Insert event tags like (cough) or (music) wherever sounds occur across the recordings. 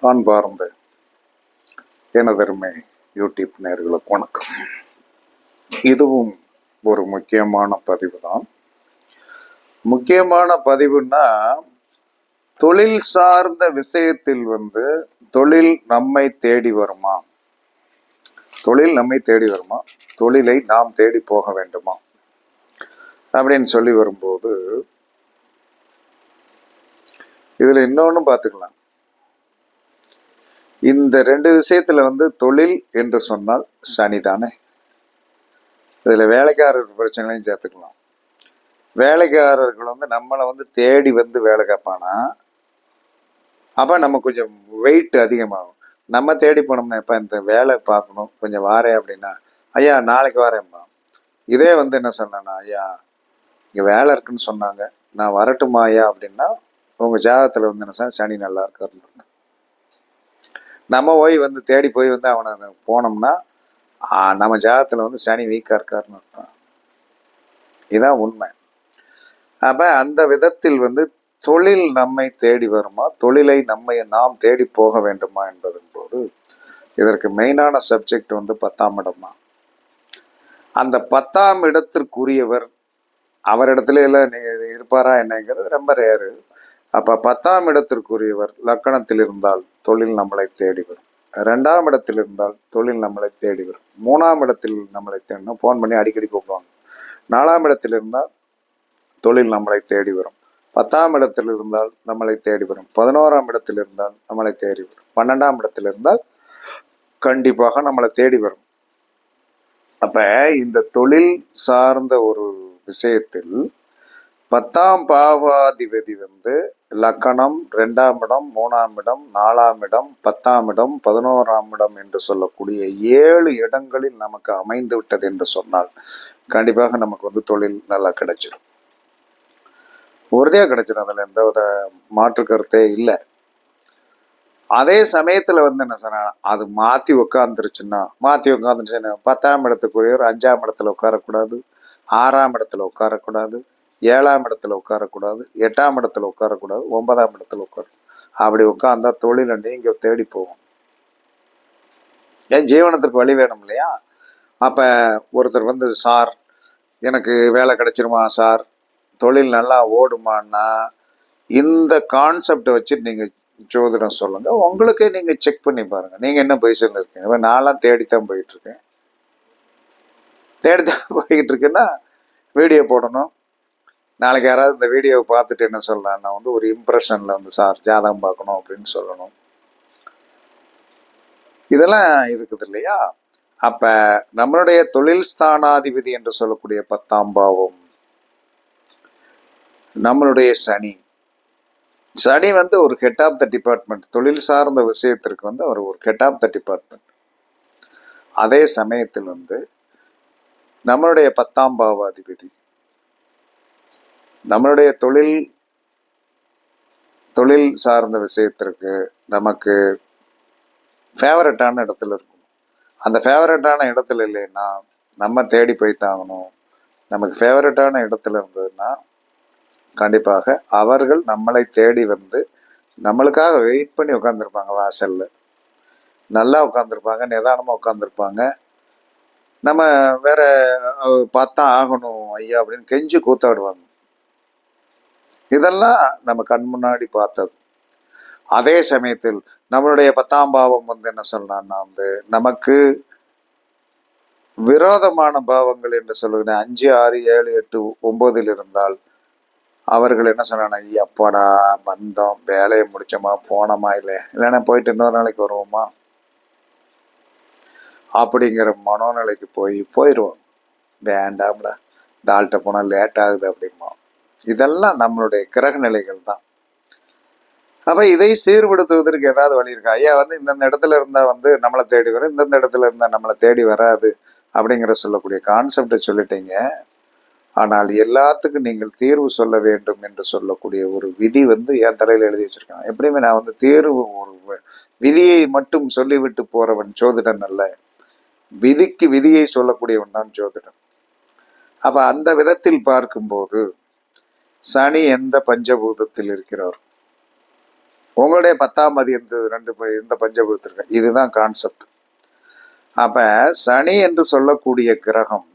அன்பார்ந்த எனதருமை யூடியூப் நேர்களுக்கு வணக்கம். இதுவும் ஒரு முக்கியமான பதிவு தான் முக்கியமான பதிவுன்னா தொழில் சார்ந்த விஷயத்தில் வந்து தொழில் நம்மை தேடி வருமா? தொழில் நம்மை தேடி வருமா? தொழிலை நாம் தேடி போக வேண்டுமா? அப்படின்னு சொல்லி வரும்போது இதில் இன்னொன்னு பார்த்துக்கலாம். இந்த ரெண்டு விஷயத்துல வந்து தொழில் என்று சொன்னால் சனி தானே இதில் வேலைக்காரர் பிரச்சனையும் சேர்த்துக்கலாம். வேலைக்காரர்கள் வந்து நம்மளை வந்து தேடி வந்து வேலை கேட்பானா? அப்போ நம்ம கொஞ்சம் வெயிட் அதிகமாகும். நம்ம தேடி போனோம்னா இப்போ இந்த வேலை பார்க்கணும்? கொஞ்சம் வாரேன் அப்படின்னா ஐயா நாளைக்கு வரேன்ப்பா இதே வந்து என்ன சொன்னேன்னா ஐயா இங்கே வேலை இருக்குன்னு சொன்னாங்க. நான் வரட்டுமா ஐயா? அப்படின்னா உங்கள் ஜாதகத்தில் வந்து என்ன சனி நல்லா இருக்காருன்னு நம்ம போய் வந்து தேடி போய் வந்து அவனை போனோம்னா நம்ம ஜாதத்தில் வந்து சனி வீக்காக இருக்காருன்னு அர்த்தம். இதுதான் உண்மை. அப்போ அந்த விதத்தில் வந்து தொழில் நம்மை தேடி வருமா? தொழிலை நம்மை நாம் தேடி போக வேண்டுமா என்பதன் போது இதற்கு மெயினான சப்ஜெக்ட் வந்து பத்தாம் இடம் தான். அந்த பத்தாம் இடத்திற்குரியவர் அவரிடத்துல எல்லாம் இருப்பாரா என்னங்கிறது ரொம்ப ரேரு அப்ப பத்தாம் இடத்திற்குரியவர் லக்கணத்தில் இருந்தால் தொழில் நம்மளை தேடி வரும். ரெண்டாம் இடத்தில் இருந்தால் தொழில் நம்மளை தேடி வரும். மூணாம் இடத்தில் நம்மளை தேடணும் ஃபோன் பண்ணி அடிக்கடி கூப்பிடுவாங்க. நாலாம் இடத்தில் இருந்தால் தொழில் நம்மளை தேடி வரும். பத்தாம் இடத்தில் இருந்தால் நம்மளை தேடி வரும். பதினோராம் இடத்தில் இருந்தால் நம்மளை தேடி வரும். பன்னெண்டாம் இடத்தில் இருந்தால் கண்டிப்பாக நம்மளை தேடி வரும். அப்ப இந்த தொழில் சார்ந்த ஒரு விஷயத்தில் பத்தாம் பாவாதிபதி வந்து லக்கணம் ரெண்டாம் இடம் மூணாம் இடம் நாலாம் இடம் பத்தாம் இடம் பதினோராம் இடம் என்று சொல்லக்கூடிய ஏழு இடங்களில் நமக்கு அமைந்து விட்டது என்று சொன்னால் கண்டிப்பாக நமக்கு வந்து தொழில் நல்லா கிடைச்சிடும் உறுதியாக கிடைச்சிடும் அதில் எந்த வித மாற்று கருத்தே இல்லை. அதே சமயத்தில் வந்து என்ன சொன்னா அது மாற்றி உட்காந்துருச்சுன்னா மாற்றி உட்காந்துருச்சுன்னா பத்தாம் இடத்துக்குரியவர் அஞ்சாம் இடத்துல உட்காரக்கூடாது ஆறாம் இடத்துல உட்காரக்கூடாது ஏழாம் இடத்துல உட்காரக்கூடாது எட்டாம் இடத்துல உட்காரக்கூடாது ஒன்பதாம் இடத்துல உட்கார அப்படி உட்காந்தா தொழிலை நீங்க தேடி போகும் ஏன் ஜீவனத்திற்கு வழி வேணும் இல்லையா? அப்போ ஒருத்தர் வந்து சார் எனக்கு வேலை கிடைச்சிருமா சார்? தொழில் நல்லா ஓடுமான்னா இந்த கான்செப்டை வச்சு நீங்கள் ஜோதிடம் சொல்லுங்க. உங்களுக்கே நீங்கள் செக் பண்ணி பாருங்கள் நீங்கள் என்ன பொசிஷனில் இருக்கீங்க? இப்போ நான்லாம் தேடித்தான் போயிட்டுருக்கேன் தேடித்தான் (laughs) போய்கிட்டு இருக்கேன்னா வீடியோ போடணும். நாளைக்கு யாராவது இந்த வீடியோவை பார்த்துட்டு என்ன சொல்லலாம்? வந்து ஒரு இம்ப்ரெஷனில் வந்து சார் ஜாதகம் பார்க்கணும் அப்படின்னு சொல்லணும். இதெல்லாம் இருக்குது இல்லையா? அப்போ நம்மளுடைய தொழில் ஸ்தானாதிபதி என்று சொல்லக்கூடிய பத்தாம் பாவம் நம்மளுடைய சனி. சனி வந்து ஒரு ஹெட் ஆஃப் த டிபார்ட்மெண்ட் தொழில் சார்ந்த விஷயத்திற்கு வந்து அவர் ஒரு ஹெட் ஆஃப் த டிபார்ட்மெண்ட் அதே சமயத்தில் வந்து நம்மளுடைய பத்தாம் பாவாதிபதி நம்மளுடைய தொழில் தொழில் சார்ந்த விஷயத்திற்கு நமக்கு ஃபேவரட்டான இடத்துல இருக்கும் அந்த ஃபேவரட்டான இடத்துல இல்லைன்னா நம்ம தேடி போய் தாங்கணும். நமக்கு ஃபேவரட்டான இடத்துல இருந்ததுன்னா கண்டிப்பாக அவர்கள் நம்மளை தேடி வந்து நம்மளுக்காக வெயிட் பண்ணி உட்காந்துருப்பாங்க வாசலில். நல்லா உட்காந்துருப்பாங்க நிதானமாக உட்காந்துருப்பாங்க நம்ம வேற பார்த்தா ஆகணும் ஐயா அப்படின்னு கெஞ்சி கூத்தாடுவாங்க. இதெல்லாம் நம்ம கண் முன்னாடி பார்த்தது. அதே சமயத்தில் நம்மளுடைய பத்தாம் பாவம் வந்து என்ன சொல்லலாம்னா வந்து நமக்கு விரோதமான பாவங்கள் என்று சொல்லுகிறேன் அஞ்சு ஆறு ஏழு எட்டு ஒன்பதில் இருந்தால் அவர்கள் என்ன சொன்னாங்க அப்பாடா வந்தோம் வேலையை முடிச்சோமா போனோமா இல்லை இல்லைன்னா போயிட்டு இன்னொரு நாளைக்கு வருவோமா? அப்படிங்கிற மனோநிலைக்கு போய் போயிடுவோம். வேண்டாம்டா டால்கிட்ட போனால் லேட் ஆகுது அப்படிமா இதெல்லாம் நம்மளுடைய கிரக நிலைகள் தான். அப்போ இதை சீர்படுத்துவதற்கு ஏதாவது வழி இருக்கா? ஐயா வந்து இந்தந்த இடத்துல இருந்தால் வந்து நம்மளை தேடி வரும் இந்தந்த இடத்துல இருந்தால் நம்மளை தேடி வராது அப்படிங்கிற சொல்லக்கூடிய கான்செப்டை சொல்லிட்டீங்க. ஆனால் எல்லாத்துக்கும் நீங்கள் தீர்வு சொல்ல வேண்டும் என்று சொல்லக்கூடிய ஒரு விதி வந்து என் தலையில் எழுதி வச்சிருக்காங்க. எப்படியுமே நான் வந்து தேர்வு ஒரு விதியை மட்டும் சொல்லிவிட்டு போறவன் ஜோதிடன் அல்ல. விதிக்கு விதியை சொல்லக்கூடியவன் தான் ஜோதிடன். அப்ப அந்த விதத்தில் பார்க்கும்போது சனி எந்த பஞ்சபூதத்தில் இருக்கிறார்? உங்களுடைய பத்தாம் மதி இந்த ரெண்டு ப- இந்த பஞ்சபூதத்திற்கு இதுதான் கான்செப்ட் அப்ப சனி என்று சொல்லக்கூடிய கிரகம்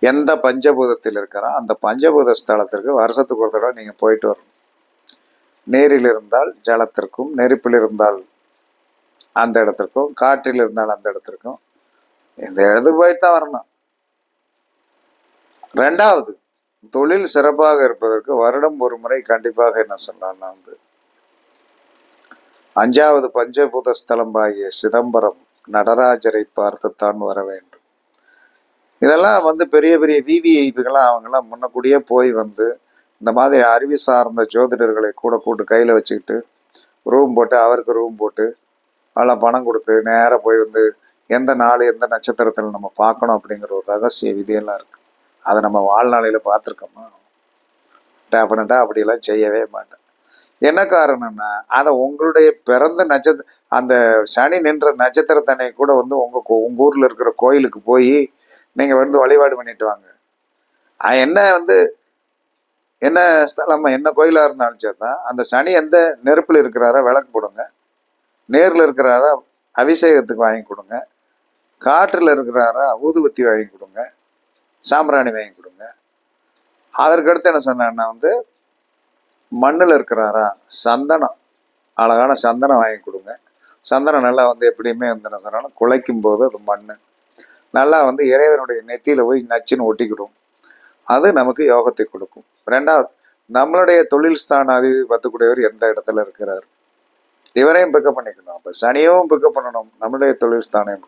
எந்த பஞ்சபூதத்தில் இருக்கிறோம் அந்த பஞ்சபூத ஸ்தலத்திற்கு வருஷத்துக்கு ஒரு தடவை நீங்கள் போயிட்டு வரணும். நீரில் இருந்தால் ஜலத்திற்கும் நெருப்பில் இருந்தால் அந்த இடத்திற்கும் காற்றில் இருந்தால் அந்த இடத்திற்கும். இந்த இடத்துக்கு போயிட்டு தான் வரணும். ரெண்டாவது தொழில் சிறப்பாக இருப்பதற்கு வருடம் ஒரு முறை கண்டிப்பாக என்ன சொல்லலாம்னா வந்து அஞ்சாவது பஞ்சபூத ஸ்தலமாகிய சிதம்பரம் நடராஜரை பார்த்துத்தான் வர வேண்டும். இதெல்லாம் வந்து பெரிய பெரிய விவிஐபிகளாம் அவங்கெல்லாம் முன்னக்கூடியே போய் வந்து இந்த மாதிரி அறிவி சார்ந்த ஜோதிடர்களை கூட கூட்டு கையில் வச்சுக்கிட்டு ரூம் போட்டு அவருக்கு ரூம் போட்டு அதெல்லாம் பணம் கொடுத்து நேராக போய் வந்து எந்த நாள் எந்த நட்சத்திரத்தில் நம்ம பார்க்கணும் அப்படிங்கிற ஒரு ரகசிய விதியெல்லாம் இருக்குது அதை நம்ம வாழ்நாளையில் பார்த்துருக்கோமா? டெஃபினட்டாக அப்படியெல்லாம் செய்யவே மாட்டேன். என்ன காரணம்னா அதை உங்களுடைய பிறந்த நட்சத்திர அந்த சனி நின்ற நட்சத்திரத்தனை கூட வந்து உங்கள் உங்கள் ஊரில் இருக்கிற கோயிலுக்கு போய் நீங்கள் வந்து வழிபாடு பண்ணிட்டு வாங்க. என்ன வந்து என்ன ஸ்தலம் என்ன கோயிலாக இருந்தாலும் சரி தான் அந்த சனி எந்த நெருப்பில் இருக்கிறாரோ விளக்கு போடுங்க. நேரில் இருக்கிறாரா அபிஷேகத்துக்கு வாங்கி கொடுங்க. காற்றில் இருக்கிறாரா ஊதுபத்தி வாங்கி கொடுங்க. சாம்பிராணி வாங்கி கொடுங்க. அதற்கடுத்து என்ன சொன்னேன்னா வந்து மண்ணில் இருக்கிறாரா? சந்தனம். அழகான சந்தனம் வாங்கி கொடுங்க. சந்தனம் நல்லா வந்து எப்படியுமே வந்து என்ன சொன்னாலும் குலைக்கும் போது அது மண் நல்லா வந்து இறைவனுடைய நெத்தியில் போய் நச்சுன்னு ஒட்டிக்கிடும். அது நமக்கு யோகத்தை கொடுக்கும். ரெண்டாவது நம்மளுடைய தொழில் ஸ்தானாதிபதி பத்துக்கூடியவர் எந்த இடத்துல இருக்கிறார்? இவரையும் பிக்கப் பண்ணிக்கணும். அப்போ சனியும் பிக்கப் பண்ணணும். நம்மளுடைய தொழில் ஸ்தானம்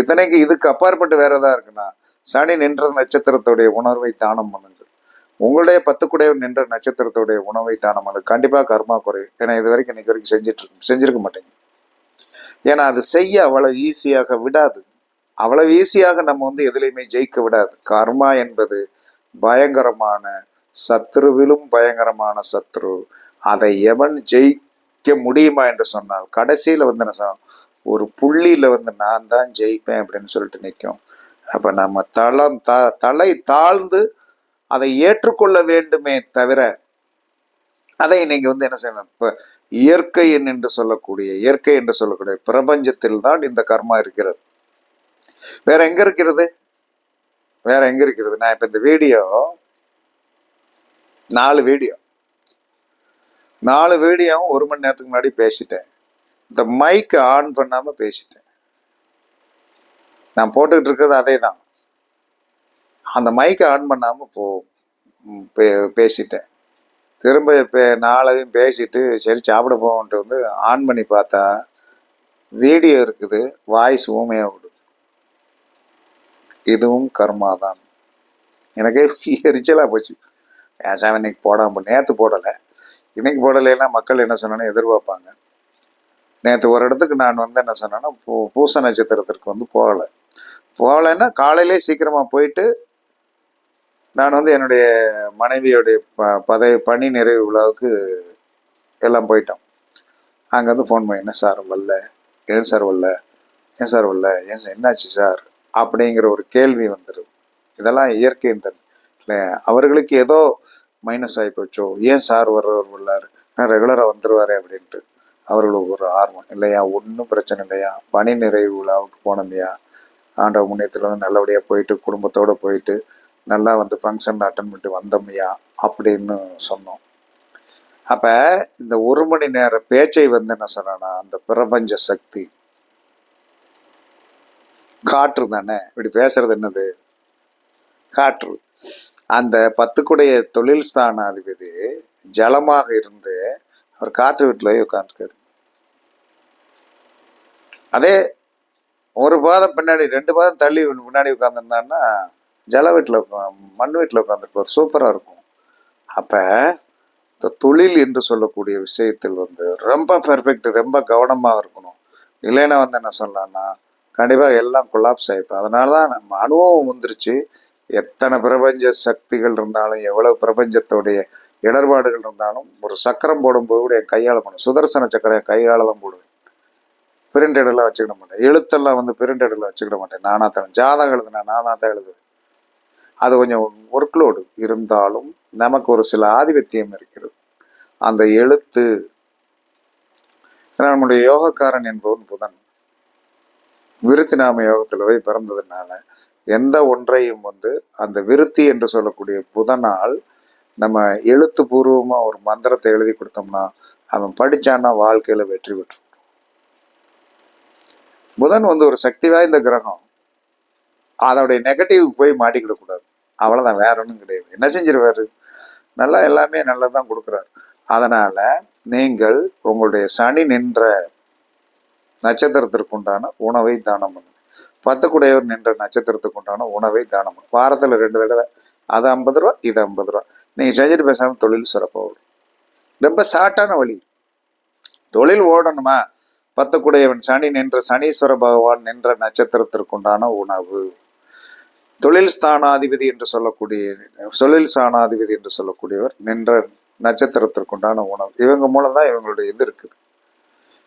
இத்தனைக்கு இதுக்கு அப்பாற்பட்டு வேற எதாவது இருக்குன்னா சனி நின்ற நட்சத்திரத்துடைய உணர்வை தானம் பண்ணுங்கள். உங்களுடைய பத்துக்குடையவர் நின்ற நட்சத்திரத்துடைய உணவை தானம் பண்ணு கண்டிப்பாக கர்மா குறையும் ஏன்னா இது வரைக்கும் இன்னைக்கு வரைக்கும் செஞ்சுட்டு செஞ்சிருக்க மாட்டேங்க. ஏன்னா அது செய்ய அவ்வளவு ஈஸியாக விடாது. அவ்வளவு ஈஸியாக நம்ம வந்து எதுலையுமே ஜெயிக்க விடாது. கர்மா என்பது பயங்கரமான சத்ருவிலும் பயங்கரமான சத்ரு. அதை எவன் ஜெயிக்க முடியுமா என்று சொன்னால் கடைசியில் வந்து என்ன ஒரு புள்ளியில வந்து நான் தான் ஜெயிப்பேன் அப்படின்னு சொல்லிட்டு நிற்கும். அப்ப நம்ம தளம் த தலை தாழ்ந்து அதை ஏற்றுக்கொள்ள வேண்டுமே தவிர அதை நீங்க வந்து என்ன செய்யணும்? இப்ப இயற்கை என்று சொல்லக்கூடிய இயற்கை என்று சொல்லக்கூடிய பிரபஞ்சத்தில் தான் இந்த கர்மா இருக்கிறது. வேற எங்க இருக்கிறது? வேற எங்க இருக்கிறது? நான் இப்ப இந்த வீடியோ நாலு வீடியோ. நாலு வீடியோவும் ஒரு மணி நேரத்துக்கு முன்னாடி பேசிட்டேன். இந்த மைக்கு ஆன் பண்ணாம பேசிட்டேன். நான் போட்டுக்கிட்டு இருக்கிறது அதே தான் அந்த மைக்கை ஆன் பண்ணாமல் போ பே- பேசிட்டேன். திரும்ப இப்போ நாளையும் பேசிட்டு சரி சாப்பிட போவோன்ட்டு வந்து ஆன் பண்ணி பார்த்தா வீடியோ இருக்குது வாய்ஸ் ஊமையாக விடுது இதுவும் கர்மா தான் எனக்கே எரிச்சலாக போச்சு. ஏன் இன்னைக்கு போடாம நேற்று போடலை. இன்னைக்கு போடலைன்னா மக்கள் என்ன சொன்னாலும் எதிர்பார்ப்பாங்க. நேற்று ஒரு இடத்துக்கு நான் வந்து என்ன சொன்னேன்னா பூ பூச நட்சத்திரத்திற்கு வந்து போகலை. போகலைன்னா காலையிலே சீக்கிரமாக போயிட்டு நான் வந்து என்னுடைய மனைவியோடைய ப பதவி பணி நிறைவு விழாவுக்கு எல்லாம் போயிட்டோம். அங்கேருந்து ஃபோன் பண்ணி என்ன சார் வரல? ஏன் சார் வரல? ஏன் சார் வரல? ஏன் சார் என்னாச்சு சார்? அப்படிங்கிற ஒரு கேள்வி வந்துடுது இதெல்லாம் இயற்கையின் தன் இல்லை அவர்களுக்கு ஏதோ மைனஸ் ஆகி போச்சோ? ஏன் சார் வர்றவர் வரலாறு நான் ரெகுலராக வந்துடுவாரே அப்படின்ட்டு. அவர்களுக்கு ஒரு ஆர்வம். இல்லையா? ஒன்றும் பிரச்சனை இல்லையா? பணி நிறைவு விழாவுக்கு போனோம்லையா ஆண்டவ முன்னேற்றத்தில் வந்து நல்லபடியாக போயிட்டு குடும்பத்தோடு போயிட்டு நல்லா வந்து ஃபங்க்ஷன் அட்டன் பண்ணிட்டு வந்தோம்யா அப்படின்னு சொன்னோம். அப்போ இந்த ஒரு மணி நேர பேச்சை வந்து என்ன சொன்னா அந்த பிரபஞ்ச சக்தி. காற்று தானே? இப்படி பேசுறது என்னது? காற்று. அந்த பத்துக்குடைய தொழில் ஸ்தானாதிபதி ஜலமாக இருந்து அவர் காற்று வீட்டில் உட்காந்துருக்காரு அதே ஒரு பாதம் பின்னாடி ரெண்டு பாதம் தள்ளி முன்னாடி உட்காந்துருந்தான்னா ஜல வீட்டில் மண் வீட்டில் உட்காந்துருப்பார் சூப்பராக இருக்கும். அப்போ இந்த தொழில் என்று சொல்லக்கூடிய விஷயத்தில் வந்து ரொம்ப பெர்ஃபெக்ட் ரொம்ப கவனமாக இருக்கணும். இல்லைன்னா வந்து என்ன சொல்லலாம்னா கண்டிப்பாக எல்லாம் கொலாப்ஸ் ஆகிப்போம் அதனால தான் நம்ம அனுபவம் வந்துருச்சு. எத்தனை பிரபஞ்ச சக்திகள் இருந்தாலும் எவ்வளவு பிரபஞ்சத்தோடைய இடர்பாடுகள் இருந்தாலும் ஒரு சக்கரம் போடும்போது கூட என் கையால் பண்ணும் சுதர்சன சக்கரம் என் கையால் தான் போடுவேன். பிரிண்டடெல்லாம் வச்சுக்கிட மாட்டேன். எழுத்தெல்லாம் வந்து பிரிண்டடெல்லாம் வச்சுக்கிட மாட்டேன். நானாக தான் ஜாதகம் எழுதுனா நானாக தான் எழுதுவேன். அது கொஞ்சம் ஒர்க் லோடு இருந்தாலும் நமக்கு ஒரு சில ஆதிபத்தியம் இருக்கிறது. அந்த எழுத்து நம்முடைய யோகக்காரன் என்பவன் புதன். விருத்தி நாம யோகத்தில் போய் பிறந்ததுனால எந்த ஒன்றையும் வந்து அந்த விருத்தி என்று சொல்லக்கூடிய புதனால் நம்ம எழுத்து பூர்வமாக ஒரு மந்திரத்தை எழுதி கொடுத்தோம்னா அவன் படித்தான்னா வாழ்க்கையில் வெற்றி பெற்று புதன் வந்து ஒரு சக்தி வாய்ந்த கிரகம். அதோடைய நெகட்டிவ் போய் மாட்டிக்கிடக்கூடாது அவ்வளோதான் வேற ஒன்றும் கிடையாது. என்ன செஞ்சிருவாரு? நல்லா எல்லாமே நல்லதான் கொடுக்குறாரு. அதனால் நீங்கள் உங்களுடைய சனி நின்ற நட்சத்திரத்திற்கு உண்டான உணவை தானம் பண்ணுங்க. பத்துக்குடையவர் நின்ற நட்சத்திரத்துக்கு உண்டான உணவை தானம் பண்ணுங்க. வாரத்தில் ரெண்டு தடவை. அது ஐம்பது ரூபா இது ஐம்பது ரூபா. நீங்கள் செஞ்சுட்டு பேசாமல் தொழில் சிறப்பாக வரும் ரொம்ப ஷார்ட்டான வழி. தொழில் ஓடணுமா? பத்தக்குடையவன் சனி நின்ற சனீஸ்வர பகவான் நின்ற நட்சத்திரத்திற்குண்டான உணவு. தொழில் ஸ்தானாதிபதி என்று சொல்லக்கூடிய தொழில் ஸ்தானாதிபதி என்று சொல்லக்கூடியவர் நின்ற நட்சத்திரத்திற்குண்டான உணவு. இவங்க மூலம் தான் இவங்களுடைய இது இருக்குது.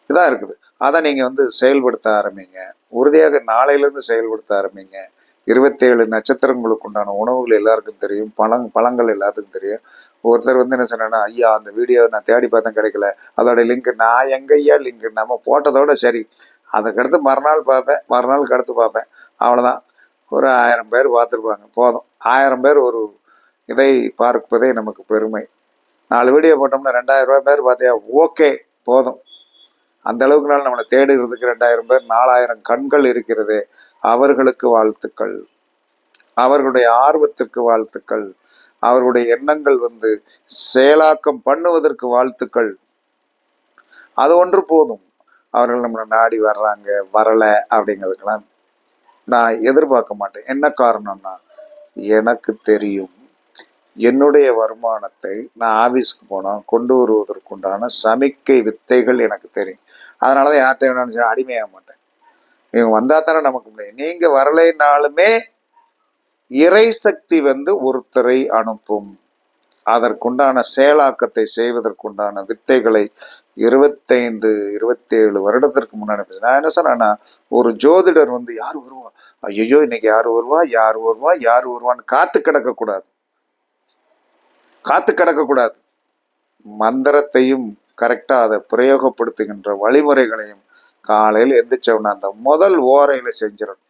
இதான் இருக்குது. அதை நீங்கள் வந்து செயல்படுத்த ஆரம்பிங்க. உறுதியாக நாளையிலேருந்து செயல்படுத்த ஆரம்பிங்க. இருபத்தேழு நட்சத்திரங்களுக்கு உண்டான உணவுகள் எல்லாருக்கும் தெரியும். பழங் பழங்கள் எல்லாத்துக்கும் தெரியும். ஒருத்தர் வந்து என்ன சொன்னா ஐயா அந்த வீடியோ நான் தேடி பார்த்தேன் கிடைக்கல. அதோட லிங்க் நான் எங்க ஐயா லிங்க் நம்ம போட்டதோட சரி. அதுக்கடுத்து மறுநாள் பார்ப்பேன். மறுநாளுக்கு அடுத்து பார்ப்பேன். அவ்வளோதான் ஒரு ஆயிரம் பேர் பார்த்துருப்பாங்க. போதும். ஆயிரம் பேர் ஒரு இதை பார்ப்பதே நமக்கு பெருமை. நாலு வீடியோ போட்டோம்னா ரெண்டாயிரம் ரூபாய் பேர் பார்த்தியா? ஓகே. போதும். அந்த அளவுக்கு நாள் நம்மளை தேடுகிறதுக்கு ரெண்டாயிரம் பேர் நாலாயிரம் கண்கள் இருக்கிறது. அவர்களுக்கு வாழ்த்துக்கள். அவர்களுடைய ஆர்வத்திற்கு வாழ்த்துக்கள். அவர்களுடைய எண்ணங்கள் வந்து செயலாக்கம் பண்ணுவதற்கு வாழ்த்துக்கள். அது ஒன்று போதும். அவர்கள் நம்மளை நாடி வர்றாங்க வரலை அப்படிங்கிறதுக்கெல்லாம் நான் எதிர்பார்க்க மாட்டேன். என்ன காரணம்னா எனக்கு தெரியும் என்னுடைய வருமானத்தை நான் ஆபீஸ்க்கு போனால் கொண்டு வருவதற்குண்டான சமிக்கை வித்தைகள் எனக்கு தெரியும். அதனால தான் யார்கிட்ட வேணாலும் அடிமையாக மாட்டேன். இவங்க வந்தால் தானே நமக்கு முடியும். நீங்கள் வரலைனாலுமே இறை சக்தி வந்து ஒருத்தரை அனுப்பும். அதற்குண்டான செயலாக்கத்தை செய்வதற்குண்டான வித்தைகளை இருபத்தைந்து இருபத்தேழு வருடத்திற்கு முன்னாடி நான் என்ன சொன்னேன்னா ஒரு ஜோதிடர் வந்து யார் வருவா? ஐயோ இன்னைக்கு யார் வருவா? யார் வருவா? யார் வருவான்னு காத்து கிடக்க கூடாது காத்து கிடக்க கூடாது மந்திரத்தையும் கரெக்டாக அதை பிரயோகப்படுத்துகின்ற வழிமுறைகளையும் காலையில் எந்திரிச்சவன அந்த முதல் ஓரையில செஞ்சிடணும்.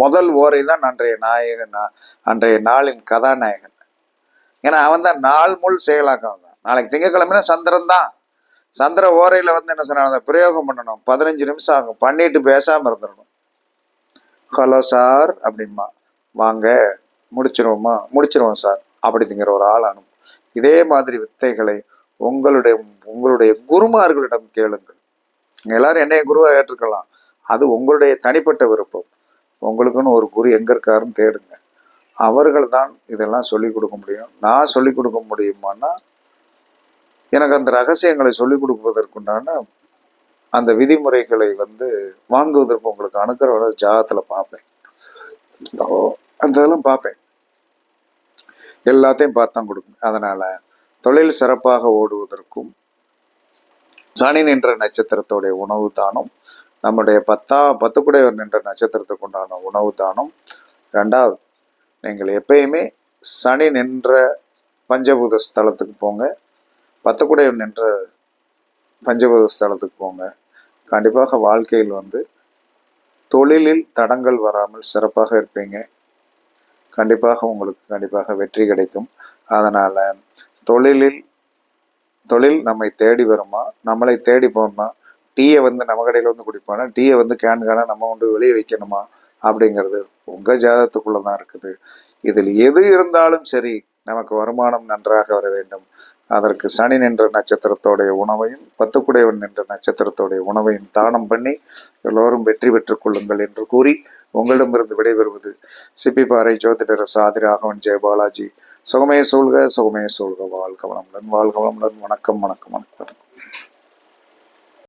முதல் ஓரை தான் அன்றைய நாயகன் அன்றைய நாளின் கதாநாயகன். ஏன்னா அவன் தான் நாள் முள் செயலாக்கம் தான் நாளைக்கு திங்கக்கிழமைனா சந்திரன் தான். சந்திர ஓரையில வந்து என்ன சொன்னாங்க அதை பிரயோகம் பண்ணணும். பதினஞ்சு நிமிஷம் ஆகும். பண்ணிட்டு பேசாம இருந்துடணும். ஹலோ சார் அப்படிமா வாங்க முடிச்சிருவோமா? முடிச்சிருவோம் சார். அப்படிங்கிற ஒரு ஆள் அனுப்பும். இதே மாதிரி வித்தைகளை உங்களுடைய உங்களுடைய குருமார்களிடம் கேளுங்கள். எல்லாரும் என்னைய குருவா ஏற்றுக்கலாம். அது உங்களுடைய தனிப்பட்ட விருப்பம். உங்களுக்குன்னு ஒரு குரு எங்கே இருக்காருன்னு தேடுங்க. அவர்கள் தான் இதெல்லாம் சொல்லிக் கொடுக்க முடியும். நான் சொல்லிக் கொடுக்க முடியுமான்னா எனக்கு அந்த ரகசியங்களை சொல்லிக் கொடுப்பதற்குண்டான அந்த விதிமுறைகளை வந்து வாங்குவதற்கு உங்களுக்கு அனுக்கிற ஜாகத்தில் பார்ப்பேன். அந்த இதெல்லாம் பார்ப்பேன். எல்லாத்தையும் பார்த்தான் கொடுக்கும் அதனால் தொழில் சிறப்பாக ஓடுவதற்கும் சனி நின்ற நட்சத்திரத்தோடைய உணவு தானம் நம்முடைய பத்தா பத்துக்குடையவர் நின்ற நட்சத்திரத்துக்கு உண்டான உணவு தானம். ரெண்டாவது நீங்கள் எப்பயுமே சனி நின்ற பஞ்சபூத ஸ்தலத்துக்கு போங்க. பத்துக்குடையவர் நின்ற பஞ்சபூத ஸ்தலத்துக்கு போங்க. கண்டிப்பாக வாழ்க்கையில் வந்து தொழிலில் தடங்கள் வராமல் சிறப்பாக இருப்பீங்க. கண்டிப்பாக உங்களுக்கு கண்டிப்பாக வெற்றி கிடைக்கும். அதனால் தொழிலில் தொழில் நம்மை தேடி வருமா? நம்மளை தேடி போகணுமா டீயை வந்து நம்ம கடையில் வந்து குடிப்பானா? டீயை வந்து கேன் கேனாக நம்ம கொண்டு வெளியே வைக்கணுமா? அப்படிங்கிறது உங்கள் ஜாதகத்துக்குள்ள தான் இருக்குது. இதில் எது இருந்தாலும் சரி நமக்கு வருமானம் நன்றாக வர வேண்டும். அதற்கு சனி நின்ற நட்சத்திரத்தோடைய உணவையும் பத்துக்குடையவன் நின்ற நட்சத்திரத்தோடைய உணவையும் தானம் பண்ணி எல்லோரும் வெற்றி பெற்றுக் கொள்ளுங்கள் என்று கூறி உங்களிடமிருந்து விடைபெறுவது சிப்பிப்பாறை ஜோதிடர் சாதி ராகவன் ஜெயபாலாஜி சுகமே சூழ்க சுகமே சூழ்க. வாழ்க வளமுடன் வாழ்க வளமுடன். வணக்கம் வணக்கம் வணக்கம்.